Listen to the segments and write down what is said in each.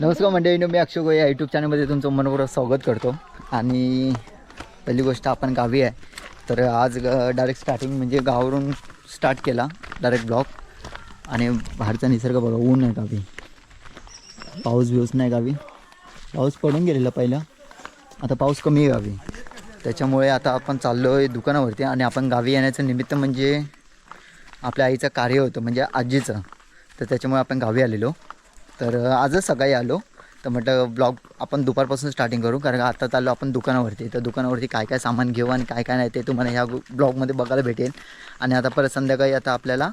नमस्कार मंडळी मी अक्षय गोया या यूट्यूब चॅनलमध्ये तुमचं मनपूर्वक स्वागत करतो. आणि पहिली गोष्ट आपण गावी आहे. तर आज डायरेक्ट स्टार्टिंग म्हणजे गावावरून स्टार्ट केला डायरेक्ट ब्लॉक आणि बाहेरचा निसर्ग बघा ऊन आहे गावी. पाऊस बिऊस नाही गावी. पाऊस पडून गेलेला पहिला. आता पाऊस कमी आहे गावी. त्याच्यामुळे आता आपण चाललो आहे दुकानावरती आणि आपण गावी येण्याचं निमित्त म्हणजे आपल्या आईचं कार्य होतं म्हणजे आजीचं. तर त्याच्यामुळे आपण गावी आलेलो. तर आजच सकाळी आलो. तर म्हटलं ब्लॉग आपण दुपारपासून स्टार्टिंग करू कारण का आता चाललो आपण दुकानावरती. तर दुकानावरती काय काय सामान घेऊ आणि काय काय नाही ते तुम्हाला ह्या ब्लॉगमध्ये बघायला भेटेल. आणि आता परत संध्याकाळी आता आपल्याला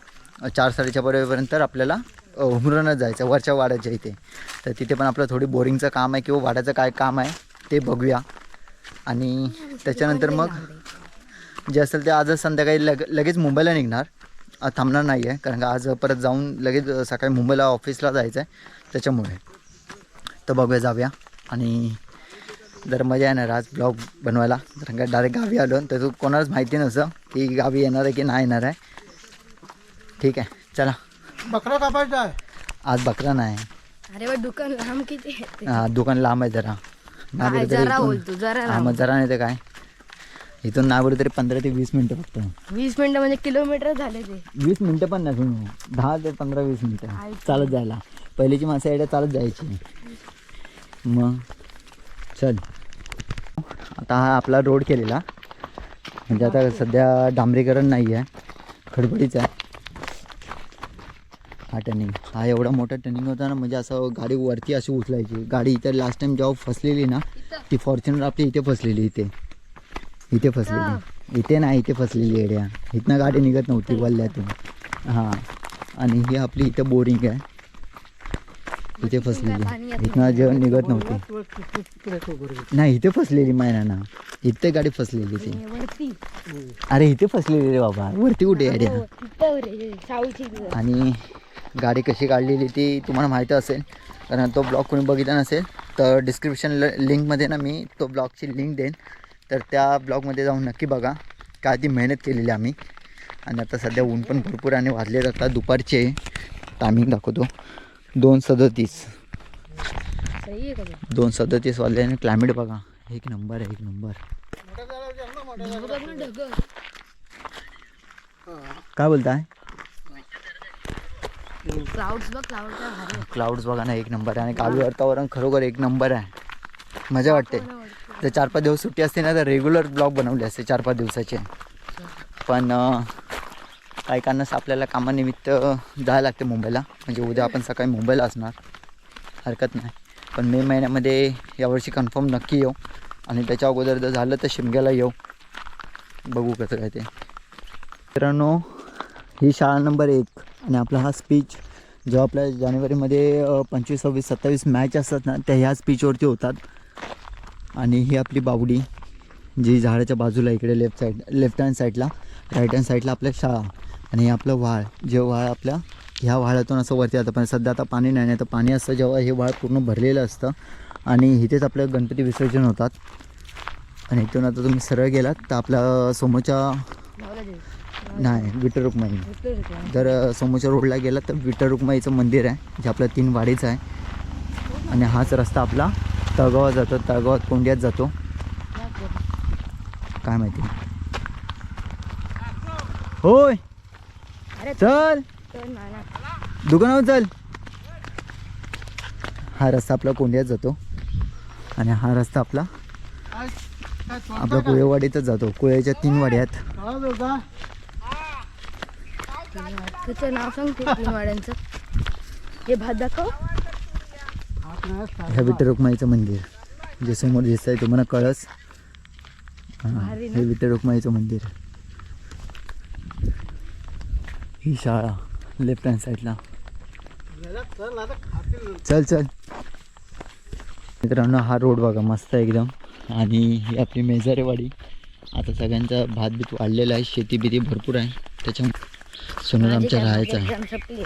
चार साडेच्या पर्यंत आपल्याला उमरणच जायचं वरच्या वाड्याच्या इथे. तर तिथे पण आपलं थोडी बोरिंगचं काम आहे किंवा वाड्याचं काय काम आहे ते बघूया. आणि त्याच्यानंतर मग जे असेल ते आजच संध्याकाळी लग लगेच मुंबईला निघणार. थांबणार नाही आहे कारण का आज परत जाऊन लगेच सकाळी मुंबईला ऑफिसला जायचं आहे त्याच्यामुळे. तर बघूया जाऊया. आणि जर मजा येणार आज ब्लॉग बनवायला. कारण का डायरेक्ट गावी आलो तर तू कोणालाच माहिती नसतं की गावी येणार आहे की नाही येणार आहे. ठीक आहे चला. बकरा कापायचा आहे. आज बकरा नाही. अरे दुकान लांब किती? हा, दुकान लांब आहे जरा. हा जरा नाही तर काय? इथून नाही बोललं तरी पंधरा ते वीस मिनटं फक्त. वीस मिनिटं म्हणजे किलोमीटर झाले ते. वीस मिनटं पण नसून दहा ते पंधरा वीस मिनटं. चालत जायला. पहिलीची माणसं यायला चालत जायची. मग चल. आता हा आपला रोड केलेला. म्हणजे आता सध्या डांबरीकरण नाही आहे खडबडीच आहे. हा टर्निंग हा एवढा मोठा टर्निंग होता ना म्हणजे असं गाडी वरती अशी उचलायची. गाडी इथे लास्ट टाइम जेव्हा फसलेली ना ती फॉर्च्युनर आपली इथे फसलेली इथे. इथे फसलेली. इथे नाही इथे फसलेली एड्या इथनं गाडी निघत नव्हती वल्ल्यातून. हां. आणि ही आपली इथे बोरिंग आहे. इथे फसलेली. इथनं जेव्हा निघत नव्हती. नाही इथे फसलेली मायना. इथे गाडी फसलेली ती. अरे इथे फसलेली रे बाबा. वरती कुठे आहे हो. आणि गाडी कशी काढलेली ती तुम्हाला माहीत असेल. कारण तो ब्लॉग कोणी बघितला नसेल तर डिस्क्रिप्शन लिंकमध्ये ना मी तो ब्लॉगची लिंक देईन. तर त्या ब्लॉगमध्ये जाऊन नक्की बघा. काय ती मेहनत केलेली आम्ही. आणि आता सध्या ऊन पण भरपूर आणि वाजले जातात दुपारचे टायमिंग दाखवतो. दोन सदतीस? दोन सदतीस वाजले आणि क्लायमेट बघा. एक नंबर आहे एक नंबर. काय बोलताय? क्लाउड्स बघ ना एक नंबर आहे. आणि कावी वातावरण खरोखर एक नंबर आहे. मजा वाटते. जर चार पाच दिवस सुट्टी असते ना तर रेग्युलर ब्लॉग बनवले असते चार पाच दिवसाचे. पण काही कारणास आपल्याला कामानिमित्त जायला लागते मुंबईला. म्हणजे उद्या आपण सकाळी मुंबईला असणार. हरकत नाही. पण मे महिन्यामध्ये यावर्षी कन्फर्म नक्की येऊ. आणि त्याच्या अगोदर जर झालं तर शिमग्याला येऊ. बघू कसं काय ते. मित्रांनो ही शाळा नंबर एक आणि आपला हा स्पीच जो आपल्या जानेवारीमध्ये पंचवीस सव्वीस सत्तावीस मॅच असतात ना त्या ह्या स्पीचवरती होतात. आणि ही आपली बावडी जी झाडाच्या बाजूला इकडे लेफ्ट साईड लेफ्ट हँड साईडला राईट हँड साईडला आपल्या शाळा आणि हे आपलं व्हाळ जे व्हाळ आपल्या ह्या व्हाळातून असं वरती जातं. पण सध्या आता पाणी नाही नाही तर पाणी असतं जेव्हा हे व्हाळ पूर्ण भरलेलं असतं. आणि इथेच आपलं गणपती विसर्जन होतात. आणि इथून आता तुम्ही सरळ गेलात तर आपल्या समोरच्या. नाही विठ्ठल रुक्माई. जर समोरच्या रोडला गेला तर विठ्ठल रुक्माईचं मंदिर आहे जे आपलं तीन वाडीचं आहे. आणि हाच रस्ता आपला तळगावात जातो तळगावात कोंड्यात जातो. काय माहिती? होय. चल. दुकानावर चल. हा रस्ता आपला कोंड्यात जातो. आणि हा रस्ता आपला आपला? कुळेवाडीतच जातो. कुळेच्या तीन वाड्यात. हा, नाव सांग तीन वाड्यांचं. हे भात दाखव. ह्या विठ्ठल रुक्माईचं मंदिर. जे समोर दिसत आहे तुम्हाला कळस. हां विठ्ठल रुक्माईचं मंदिर. ही शाळा लेफ्ट हँड साईडला चल. चल. मित्रांनो हा रोड बघा मस्त आहे एकदम. आणि ही आपली मेजारेवाडी. आता सगळ्यांचा भात बीत वाढलेला आहे शेती बिती भरपूर आहे. त्याच्यामुळे सोनर माझी आमच्या राहायचं आहे.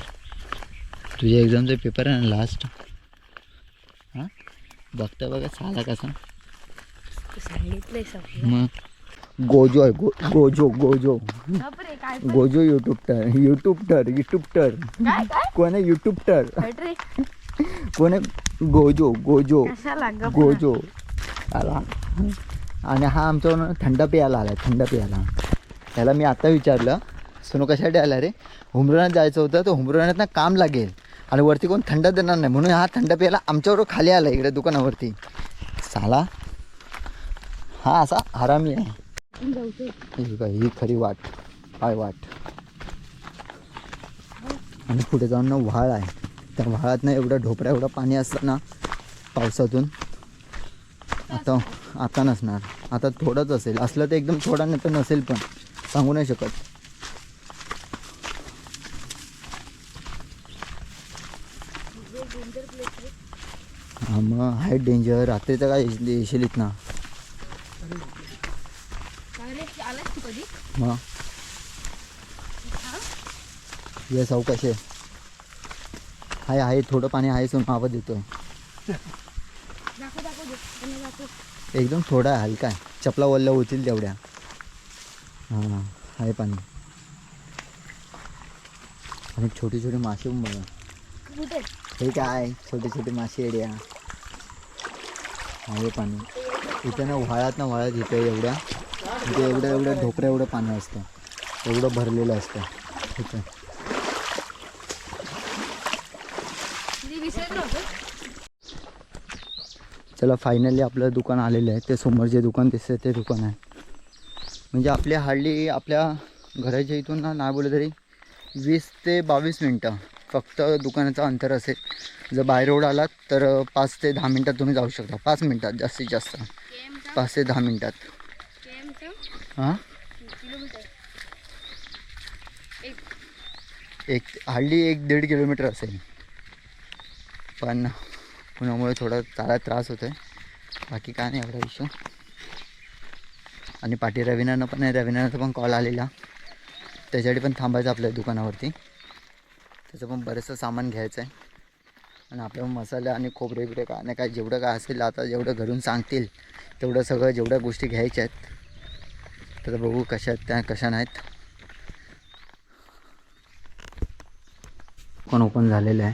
तुझ्या एक्झामचा पेपर आहे ना लास्ट हां? बघता बघा साला कसा. मग? गोजो आहे go Gojo Gojo. Gojo YouTuber YouTuber कोण आहे युट्यूब टर? हट रे. कोण आहे? Gojo Gojo. गोजो. आला. आणि हा आमच्याकडून थंड प्यायला आला थंड प्यायला. त्याला मी आता विचारलं सोनू कशासाठी आला रे? हुमराण्यात जायचं होतं तर हुमराण्यात ना काम लागेल. आणि वरती कोण थंड देणार नाही. म्हणून हा थंड प्यायला आमच्याबरोबर खाली आला इकडे दुकानावरती. साला हा असा हरामी आहे. ही खरी वाट. पाय वाट? आणि पुढे जाऊन ना व्हाळ आहे. त्या व्हाळात ना एवढं ढोपऱ्या एवढं पाणी असतं ना पावसातून. आता आता नसणार. आता थोडंच असेल. असलं तर एकदम थोडा नाही तर नसेल पण. सांगू नाही शकत हा आहे डेंजर रात्रीचं काय येशील येशील इथना? चांगले आलास तू कधी? मग? ये सावकाश आहे आहे आहे थोडं पाणी आहे सोन आवाज येतोय. दाखव दाखव दे. त्यांना दाखव. एकदम थोडा आहे हलका आहे. चपला वल्ल्या होतील तेवढ्या. हां आहे पाणी. आणि छोटी छोटी मासे पण बघा. हे काय? छोटे छोटे मासे एड्या आहे पाणी. इथं ना व्हाळात ना व्हाळात इथं एवढ्या इथे एवढं एवढं ढोकऱ्या एवढं पाणी असतं. एवढं भरलेलं असतं. इथं चला फायनली आपलं दुकान आलेलं आहे. ते समोर जे दुकान दिसतं ते दुकान आहे. म्हणजे आपल्या हार्डली आपल्या घराच्या इथून ना नाही बोललं तरी वीस ते बावीस मिनटं. फक्त दुकानाचं अंतर असेल. जर बाय रोड आलात तर पाच ते दहा मिनटात तुम्ही जाऊ शकता. पाच मिनटात जास्तीत जास्त. पाच ते दहा मिनटात. हां? एक एक हार्डली एक दीड किलोमीटर असेल. पण उन्हामुळे थोडा चालायला त्रास होतो आहे बाकी काय नाही एवढा इश्यू आणि पाठी रविनानं पण आहे. रवीनाचा पण कॉल आलेला. त्याच्यासाठी पण थांबायचं आपल्या दुकानावरती. त्याचं पण बरंचसं सामान घ्यायचं आहे. आणि आपल्या मसाले आणि खोबरे बिबरे काय नाही काय जेवढं काय असेल आता जेवढं घरून सांगतील तेवढं सगळं जेवढ्या गोष्टी घ्यायच्या आहेत तर बघू कशा आहेत त्या कशा नाहीत. पण ओपन झालेलं आहे.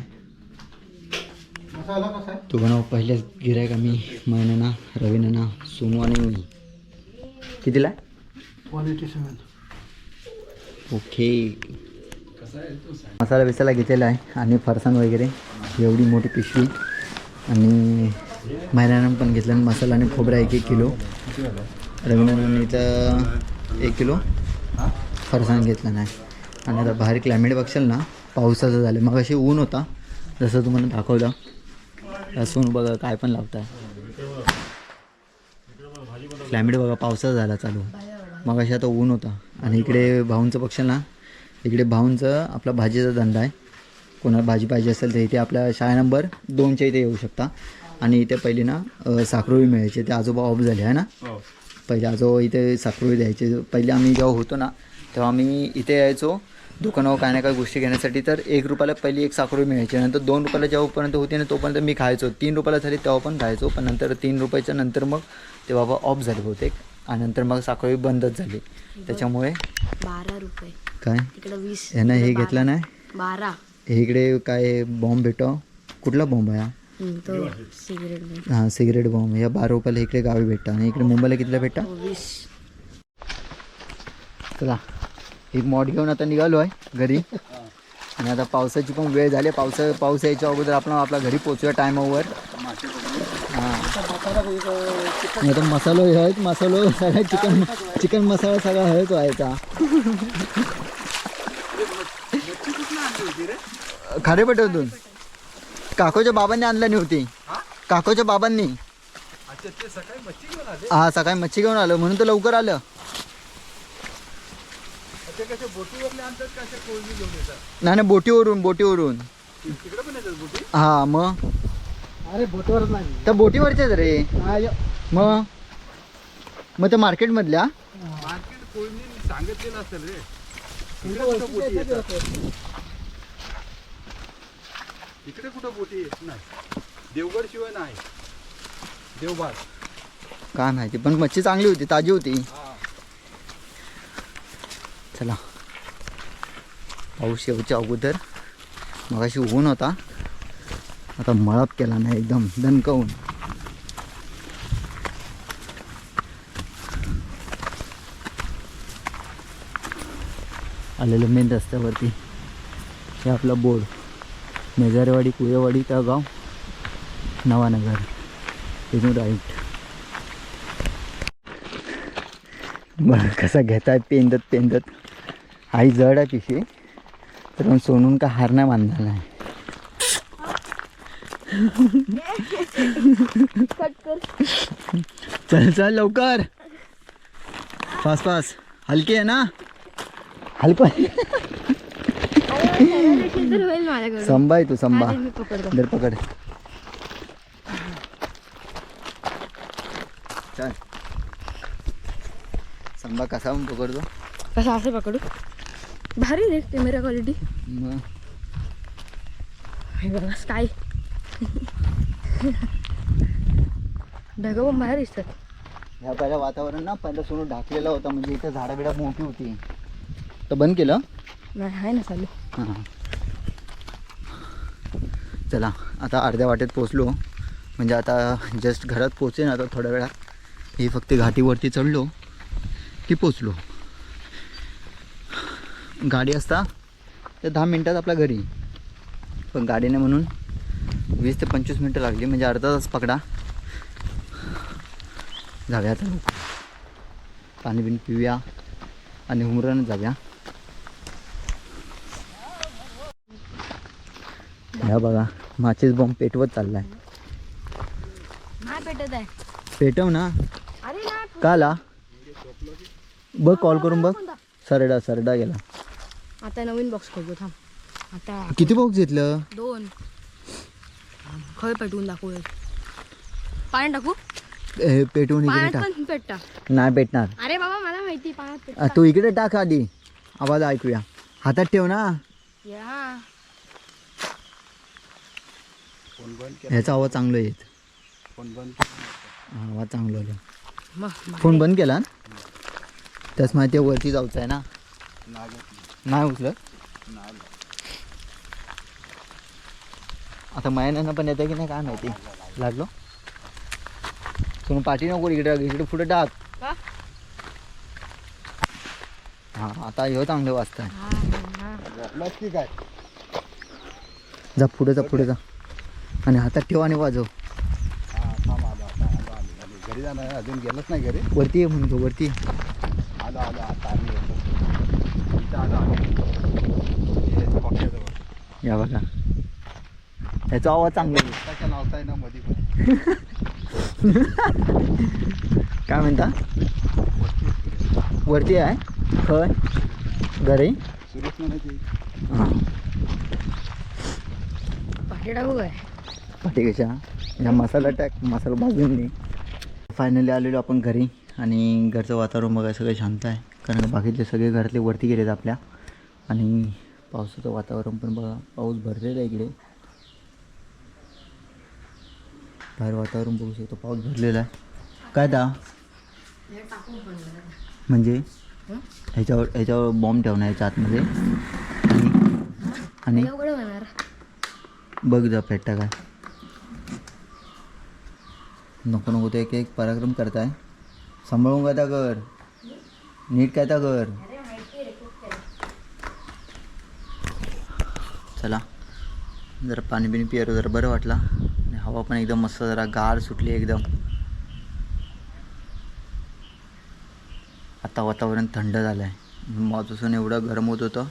आहे दुकानावर पहिलेच गिरायक आम्ही मैनाना रवीनाना सोनू आणि मी. कितीला ओके मसाला बिसाला घेतलेला आहे आणि फरसाण वगैरे एवढी मोठी पिशवी. आणि महिलांना पण घेतलं आणि मसाला आणि खोबरा एक एक किलो. रवीनानं एक किलो. फरसाण घेतलं नाही. आणि आता बाहेर क्लायमेट बघशाल ना पावसाचं झालं. मग अशी ऊन होता. जसं तुम्हाला दाखवलं. असून बघा काय पण लावताय. क्लायमेट बघा पावसाचा झाला चालू. मग अशी आता ऊन होता. आणि इकडे भाऊंचं बघशाल ना इकडे भाऊंचं आपला भाजीचा धंदा आहे. कोणाला भाजी पाहिजे असेल तर इथे आपल्या शाळा नंबर दोनच्या इथे येऊ शकता. आणि इथे पहिली ना साखरोळी मिळायची. ते आजोबा ऑफ झाले आहे ना? पहिले आजोबा इथे साखरोळी द्यायचे. पहिले आम्ही जेव्हा होतो ना तेव्हा आम्ही इथे यायचो. दुकानावर काय ना काय गोष्टी घेण्यासाठी. तर एक रुपयाला पहिली एक साखरोळी मिळायची. नंतर दोन रुपयाला जेव्हापर्यंत होती ना तोपर्यंत मी खायचो. तीन रुपयाला झाली तेव्हा पण खायचो. पण नंतर तीन रुपयाच्या नंतर मग ते बाबा ऑफ झाले बहुतेक. आणि नंतर मग साखरोळी बंदच झाली. त्याच्यामुळे बारा रुपये. काय? तिकडे वीस यानं हे घेतलं नाही? बारा. हे इकडे काय बॉम्ब भेटो. कुठला बॉम्ब आहे हा? हम्म, तो सिगरेट हां सिगरेट बॉम्ब. या बारा रुपयाला इकडे गावी भेटतं. आणि इकडे मुंबईला कितीला भेटतं? वीस. चला एक मॉड घेऊन आता निघालो आहे घरी. आणि आता पावसाची पण वेळ झाली पावसा पाऊस यायच्या अगोदर आपण आपल्या घरी पोचूया टायमावर हां. आणि आता मसालो हे आहेत मसालो सगळ्या चिकन चिकन मसाला सगळा हळद व्हायचा खारे पटवतून काकोच्या बाबांनी आणलं नव्हती काकोच्या बाबांनी. हा सकाळी मच्छी घेऊन आलो म्हणून तर लवकर आलं. नाही नाही बोटीवरून बोटीवरून. हा मग? अरे बोटवर नाही. त्या बोटीवरच्याच रे. मग? मग त्या मार्केटमधल्या? तुमच्या ओळखीचे आहेत ते लोकं. इकडे कुठं बोटी येत नाही. देवगड शिवाय नाही. देवबाग. काय माहिती पण मच्छी चांगली होती ताजी होती. चला. पाऊस येऊच्या अगोदर. मगाशी ऊन होता. आता मळप केला नाही एकदम दणकवून आलेलं मेन रस्त्यावरती. हे आपला बोर्ड. मेजारेवाडी कुयेवाडी त्या गाव. नवानगर तिथून राईट बरं कसा घेताय? पेंदत पेंदत. आई जड आहे पिशवी तर मग सोनून का हार नाही? बांधणार नाही चल चल लवकर. फास फास. हलकी आहे ना? हलको आहे. तर होईल माझ्याकडून संभा. आहे तू संभा दर पकड. चल. संभा कसा पण पकडतो? कसं असं पकडू? भारी रे कॅमेरा क्वालिटी बघा स्काय ढगं पण बाहेर दिसतात. ह्या पहिल्या वातावरण ना पहिला सोनू ढाकलेला होता म्हणजे इथं झाडं बिडा मोठी होती. तर बंद केलं? नाही आहे ना चालू. हां चला आता अर्ध्या वाटेत पोचलो म्हणजे आता जस्ट घरात पोचेन आता थोड्या वेळात. ही फक्त घाटीवरती चढलो की पोचलो गाडी असता तर दहा मिनटात आपल्या घरी. पण गाडीने म्हणून वीस ते पंचवीस मिनटं लागली म्हणजे अर्धा तास पकडा. जाऊया आता. पाणी बिणी पिऊया आणि हुमरानं जाऊया. ह्या बघा माचीस बॉम्ब पेटवत चाललाय. नाही पेटत आहे. पेटव ना. अरे नाही का आला बघ कॉल करून बघ. सरडा सरडा गेला. आता नवीन बॉक्स खोलतो थांब. आता किती बॉक्स घेतलं? दोन. खय पेटवून दाखवू पाण्यात टाकू? हे पेटवून इकडे टाक. पण पेटता नाही पेटणार. अरे बाबा मला माहिती पाण्यात तू इकडे टाक आधी. आवाज ऐकूया. हातात ठेव ना. फोन बंद केला. ह्याचा आवाज चांगला येत. फोन बंद हा, आवाज चांगला आला. फोन बंद केला? ना? त्याच माहिती वरती जाऊचं आहे ना? नाही उचलत? नाही आता मायानं पण येतं की नाही काय माहिती? लागलो? सोनू पाठी नको इकडे इकडे पुढे टाक. का? हा आता चांगलं हा, हा. की काय? जा पुढे जा पुढे जा. आणि हातात ठेव आणि वाजव. हा घरी जाणार आहे, अजून गेलंच नाही घरी. वरती ये म्हणतो वरती. आलो आलो आता आम्ही इथं आलो आम्ही हे या बघा. ह्याचा आवाज चांगला आहे. त्याच्या लावताय ना मध्ये मध्ये काय म्हणता? वरती आहे. खय घरी. सुरेश म्हणायची. हां. पाठी टाकू काय? पाठी कशा? या मसाला टाक मसाला भाजून दे. फायनली आलेलो आपण घरी आणि घरचं वातावरण बघा सगळं शांत आहे. कारण बाकीचे सगळे घरातले वरती गेलेत आपल्या. आणि पावसाचं वातावरण पण बघा पाऊस भरलेला आहे इकडे. बाहेर वातावरण बघू शकतो पाऊस भरलेला आहे. काय दा? म्हणजे? ह्याच्यावर ह्याच्यावर बॉम्ब ठेवणार ह्याच्या आतमध्ये आणि? बघ जा पेटता काय. नको नको ते एक एक पराक्रम करताय. सांभाळून काय कर नीट काय कर चला. जरा पाणी बिणी पियारो जरा बरं वाटला. आणि हवा पण एकदम मस्त जरा गार सुटली एकदम. आता वातावरण थंड झालं आहे मधून एवढं गरम होत होतं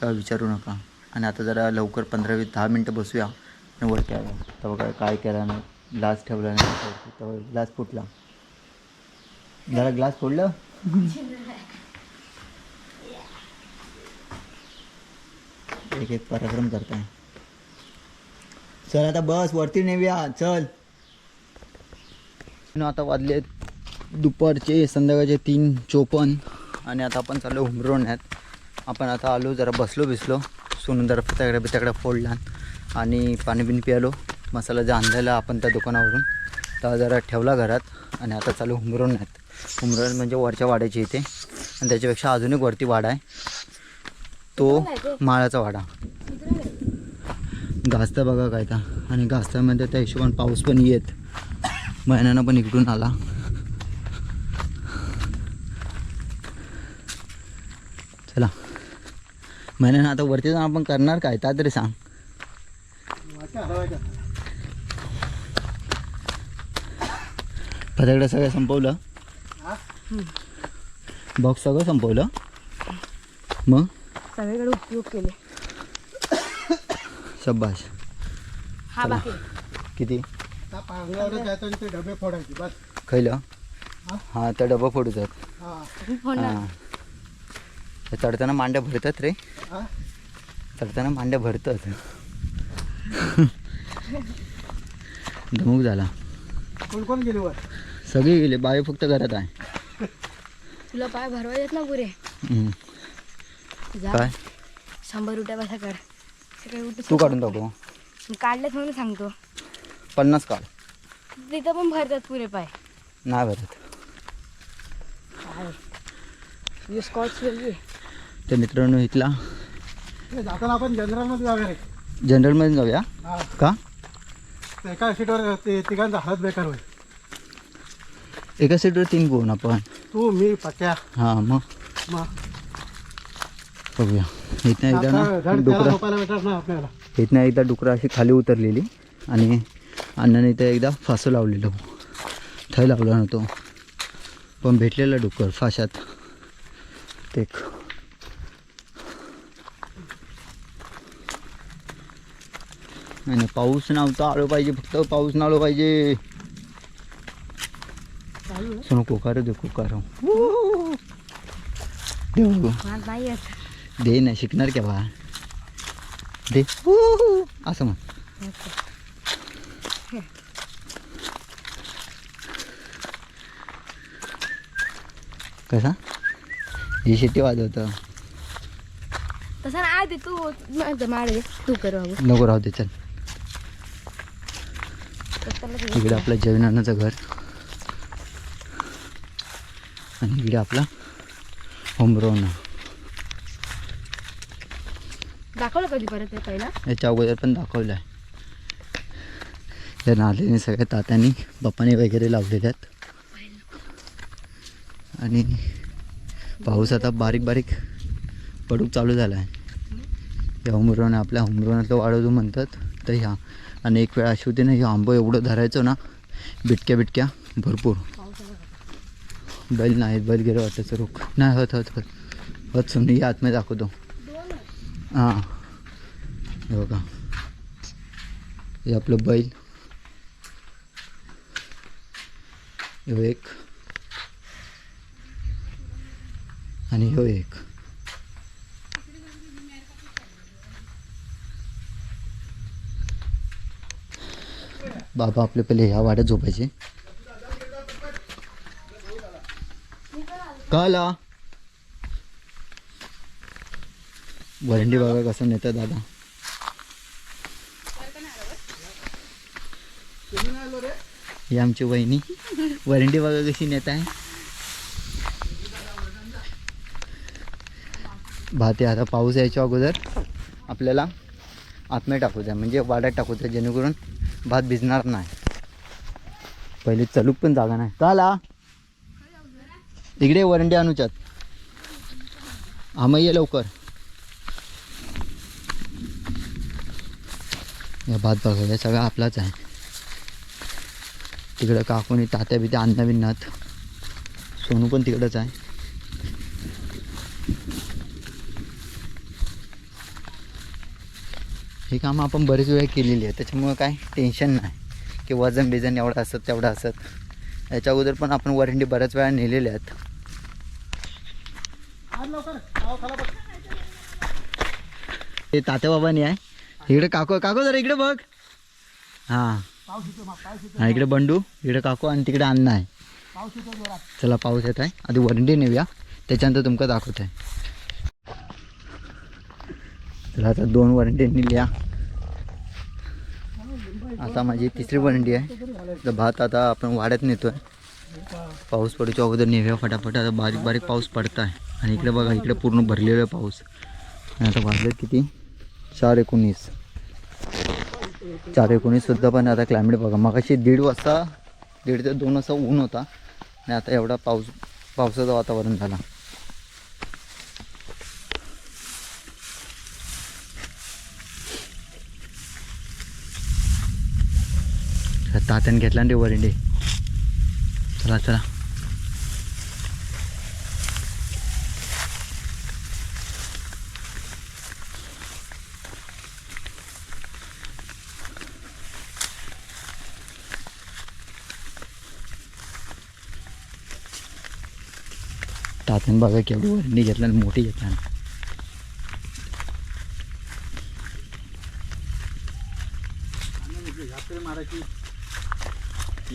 का विचारू नका. आणि आता जरा लवकर पंधरा वीस दहा मिनटं बसूया आणि वरती आलो. तर बघा काय केलं नाही. ग्लास ठेवला नाही ग्लास फुटला. जरा ग्लास फोडलं? एक एक पराक्रम करताय. चल आता बस वरती नेऊया. चल. आता वाजले दुपारचे संध्याकाळचे तीन चोपन्न. आणि आता आपण चाललो हुमरोण्यात आपण आता आलो जरा बसलो बिसलो सोनून जरा फटाकडे बिटाकडे फोडला. आणि पाणी बिणी पियालो. मसाला जे आणलेला आपण त्या दुकानावरून तर जरा ठेवला घरात आणि आता चालू हुमरोण्यात हुमरोण म्हणजे वरच्या वाड्याची इथे. आणि त्याच्यापेक्षा अजून एक वरती वाडा आहे. तो माळाचा वाडा. घासता बघा काय तर आणि घासतामध्ये त्या हिशोबाने पाऊस पण येत. महिन्यानं पण इकडून आला. चला. महिन्यानं आता वरती जाऊन आपण करणार काय त्या तरी सांग. फटाकडे सगळं संपवलं. हा? बॉक्स सगळं संपवलं. मग? सगळीकडे उपयोग केले. शब्बाश हा. बाकी. किती? त्या पांगल्यावर जायचं आणि ते डबे फोडायचे बस. खैलं हा? हां त्या डबा फोडतात हा. हां. चढताना मांड्या भरतात रे. हा? चढताना मांड्या भरतात. धमूक झाला. कोण कोण गेले वर? सगळे गेले बायो फक्त घरात आहे. तुला पाय भरवायचे ना पुरे? काय? शंभर रुपया काढ सकाळी उठ तू काढून टाकू. काढलेच म्हणून सांगतो. पन्नास काढ. तिथं पण भरतात पुरे पाय. नाही भरत. काय? स्कॉच वेगळी तर मित्रांनो इथला ते जाताना आपण जनरलमध्ये जाऊया. रे जनरलमध्ये जाऊया. हा. का? एका सीटवर तिघांचा हात बेकार होईल. एका सीटवर तीन कोण आपण. तू मी पक्या. हां मग? बघूया. इथनं एकदा ना डुकरं आपल्याला? इथनं एकदा डुकरं अशी खाली उतरलेली आणि अण्णाने इथं एकदा फासं लावलेलं. थै लावला नव्हतो. पण भेटलेलं डुकर फाशात. ते. आणि पाऊस नव्हता आलो पाहिजे फक्त पाऊस ना आलो पाहिजे. सोनं कोकार दे कोकार दे ना शिकणार केव्हा? दे. असं म्हण. कसा? ही शिट्टी वाजवतं. तसं नाही ते तू मार तू कर नको राहू दे चल. इकडे आपलं जैनानाचं घर. आणि इकडे आपला. होमरोना दाखवलं कधी परत पहिला? याच्या अगोदर पण दाखवलं आहे. या नालेने सगळ्या तात्यांनी बापाने वगैरे लावलेले आहेत. आणि पाऊस आता बारीक बारीक पडूक चालू झाला आहे या हुमरोन आपल्या हुमरोनातलं वाढवतो म्हणतात तर ह्या. आणि एक वेळ अशी होती ना ह्या आंबं एवढं धरायचो ना बिटक्या बिटक्या भरपूर. बैल नाही बैल गेलं वाटायचं रोख. नाही होत होत होत. होत सोनी या आतमध्ये दाखवतो. हां. हे बघा. हे आपलं बैल. ह्यो एक. आणि ह्यो एक. बाबा आपले पहिले ह्या वाड्यात झोपायचे. कळला वरंडी बघा कसं नेतं दादा? ही आमची वहिनी. वरंडी बघा कशी नेत आहे भात आहे आता पाऊस यायच्या अगोदर आपल्याला आतमध्ये टाकू द्या. म्हणजे वाड्यात टाकू द्या जेणेकरून भात भिजणार नाही. पहिले चलूक पण जागा नाही. का आला इकडे वरंडी आणूच्यात. आम्ही ये लवकर. या भात बघा या सगळा आपलाच आहे. तिकडं काकूनी तात्या बित्या अन्न बिन्नात. सोनू पण तिकडंच आहे. ही कामं आपण बरेच वेळ केलेली आहे त्याच्यामुळं काय टेन्शन नाही. की वजन बिजन एवढं असत तेवढं असत. याच्या अगोदर पण आपण वरंडी बऱ्याच वेळा नेलेल्या आहेत. ते तात्याबाबानी आहे. इकडे काको काको जरा इकडे बघ. हां. हा इकडे बंडू इकडे काकू आणि तिकडे अन्न आहे. चला पाऊस येत आहे. आधी वरंडी नेऊया. त्याच्यानंतर तुमका दाखवत आहे चला आता दोन वरंडी नेल्या. आता माझी तिसरी वरंडी आहे. तर भात आता आपण वाड्यात नेतोय. पाऊस पडूच्या अगोदर नेव्या फटाफट. आता बारीक बारीक पाऊस पडत आहे आणि इकडे बघा इकडे पूर्ण भरलेला आहे पाऊस. आणि आता वाजले किती? चार एकोणीस. चार एकोणीससुद्धा पण आता क्लायमेट बघा. मग अशी दीड वाजता दीड ते दोन वाजता ऊन होता. आणि आता एवढा पाऊस पावसाचं वातावरण झाला. तात्याने घेतला ना रे वरिंडे चला चला. तात्याने बघा केवढी वरिंडी घेतला मोठी घेतला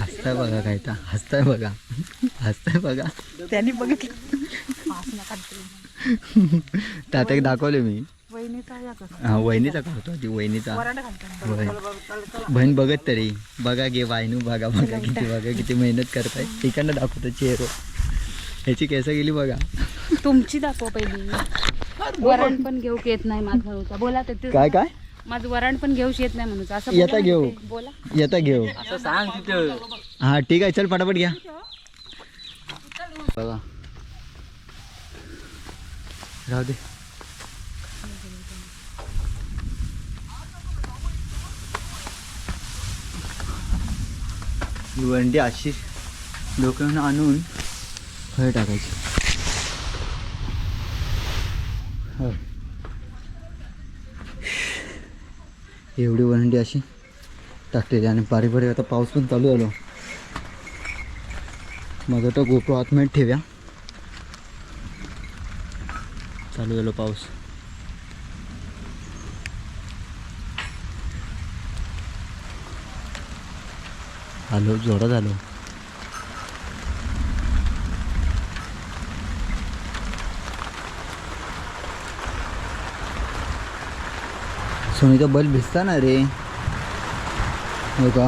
हसताय बघा काय तर हसताय बघा. हसताय बघा. त्यांनी बघितलं. तात्याक दाखवले मी. हा वहिनीचा करतो ती वहिनीचा. बहीण बघत तरी. बघा गे वायनू बघा बघा किती बघा किती मेहनत करताय. तिकडनं दाखवतो चेहरो. ह्याची केस गेली बघा. तुमची दाखव पहिली. वरण पण घेऊ येत नाही माझा बोला ते- काय काय? माझं वरण पण घेऊच येत नाही म्हणून. असं येता बोला घेऊ. ते, बोला. येता घेऊ. असं सांग तिथं. हा ठीक आहे चल फटाफट घ्या. बघा. राहू दे. ही वंडी अशी डोक्यावरून आणून फळ टाकायची. हो. एवढी वरंडी अशी. टाकलेली आणि बारीक बारीक आता पाऊस पण चालू झालो. माझं तर गोप्रो आतमध्ये ठेव्या. चालू झालो पाऊस. आलो जोडा झालो सोनीचा बल्ब भिजता ना रे. हो का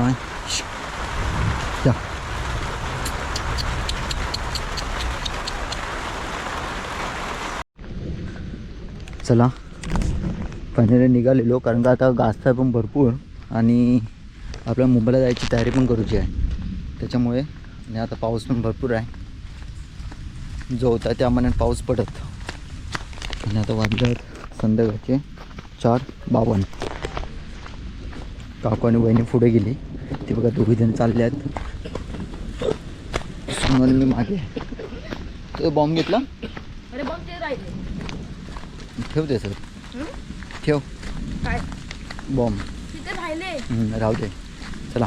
चला. फायनली निघालेलो कारण का आता गाजता पण भरपूर. आणि आपल्या मुंबईला जायची तयारी पण करूची आहे. त्याच्यामुळे आणि आता पाऊस पण भरपूर आहे. जो होता त्या मनात पाऊस पडत. आणि आता वाजलं संध्याकाळचे. चार बावन्न काकू आणि बहिणी पुढे गेली. ते बघा दोघीजण चालले आहेत म्हणून मी मागे. तो बॉम्ब घेतला? बघ ते ठेव सर? ठेव. काय? बॉम्ब हं, राहू दे. चला.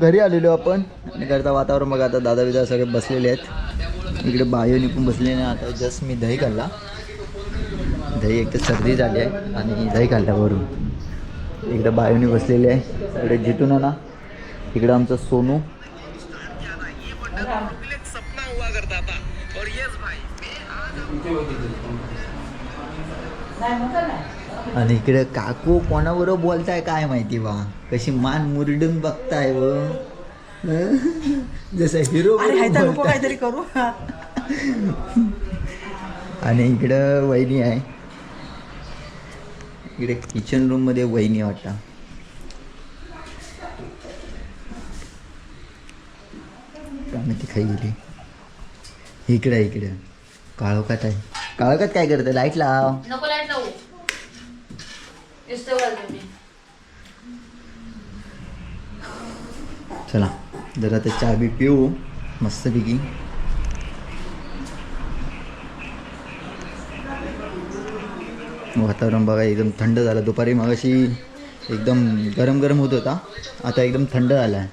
घरी आलेलो आपण. आणि घरचं वातावरण बघा आता दादा बिदा सगळे बसलेले आहेत. इकडे बायो निघून बसले ना आता जस्ट मी दही खाल्ला. दही एक तर सर्दी झाली आहे आणि दही खाल्ल्यावरून इकडे बायोनी बसलेले आहे. इकडे जितून ना इकडे आमचं सोनू. आणि इकडे काकू कोणाबरोबर बोलताय काय माहिती बा? कशी मान मुरडून बघताय व. जसं हिरो काहीतरी करू. आणि इकडं वहिनी आहे. इकडे किचन रूममध्ये वहिनी वाटतं. काय माहिती खाई गेली. इकडे इकडे. काळोखात आहे. काळोखात काय करते लाइट लाव. नको लाइट लावू. चला. जरा ते चहा बी पिऊ मस्तपैकी. वातावरण बघा एकदम थंड झालं. दुपारी मगाशी एकदम गरम गरम होत होता. आता एकदम थंड झाला आहे.